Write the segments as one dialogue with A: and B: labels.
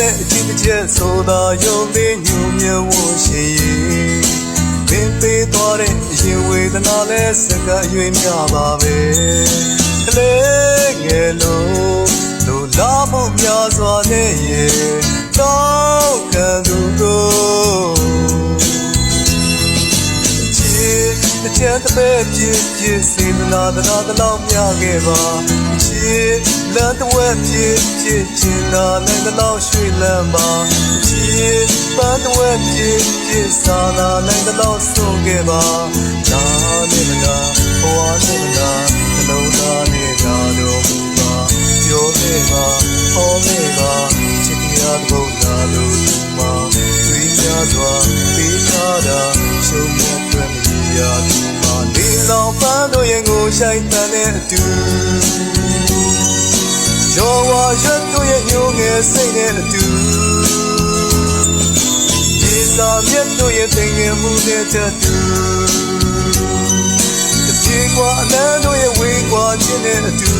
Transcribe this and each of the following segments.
A: နဲ့အချင်းတစ်ချက်ဆိုတာယုံသေးညူမြဝရှိရင်ပင်ပေးသွားတဲ့အရင်ဝေဒနာလဲစကားရွေးမြပါပဲကလေးငယ်လုံးလူလာမှုများစွာနဲ့ရဲ့တောင်းခံသူကိုချစ်တစ်ချက်တစ်ပဲပြည့်ပြည့်စေတနာတနာတလောက်မြခဲ့ပါချစ် လမ်းတစ်ဝက်ပြည့်ပြည့်ချင်တာနိုင်တလောက်ရွှေ့လန်းပါချစ်ပန်းတစ်ဝက်ပြည့်ပြည့်စာနာနိုင်တလောက်ဆုံးခဲ့ပါနာနေမလားဘဝနေမလားနှလုံးသားနဲ့ဓာတော်မူပါပြောနေပါဟောနေပါချစ်တရားဘုရားလို့ဒီမှာသွေးများစွာပေးထားတာရှုံးမြတ်တွေ့မရဒီမှာဒီလောပန်းတို့ရဲ့ကိုရှိုက်တန်တဲ့အတူ ရောဝါရွတ်တို့ရဲ့ညိုငယ်စိတ်နဲ့အတူဒီစာမြတ်တို့ရဲ့တင်ငယ်မှုနဲ့တတူတပြေကွာအနန္တို့ရဲ့ဝေးကွာခြင်းနဲ့အတူ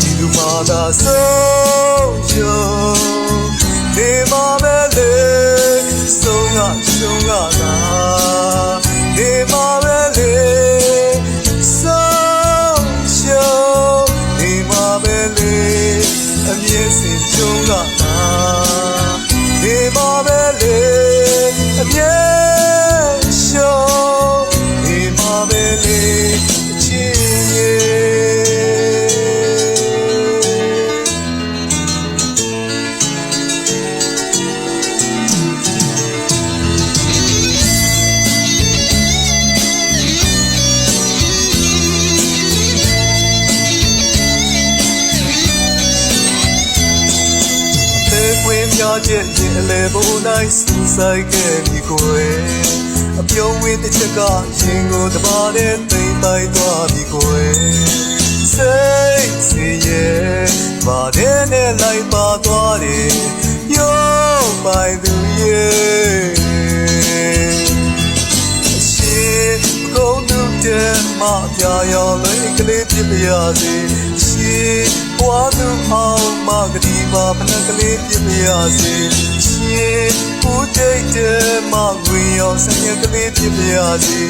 A: ဒီလူမာသာဆုံးရုံဒီမှာပဲ စင်ရှုံးကသာဒီမှာပဲ ခွေများချက်ရင်အလေဘိုးနိုင်စူဆိုင်ခဲ့ပြီကိုယ်အပြုံးဝင်းတစ်ချက်ကရင်ကိုတပါးနဲ့သိမ့်ပိုက်သွားပြီကိုယ်စိတ်စီရဲ့ဘာတဲ့နဲ့လိုက်ပါသွားတယ်ယောပိုင်သူရဲ့ရှိကုန်သူတဲ့မပြရော်လေးကလေးဖြစ်ပါရစေ ရှိဘွားသူအောင်မကတိပါဖနကလေးဖြစ်ပါရစေရှိဦးတိတ်တဲ့မငွေရောဆင်းရဲကလေးဖြစ်ပါရစေ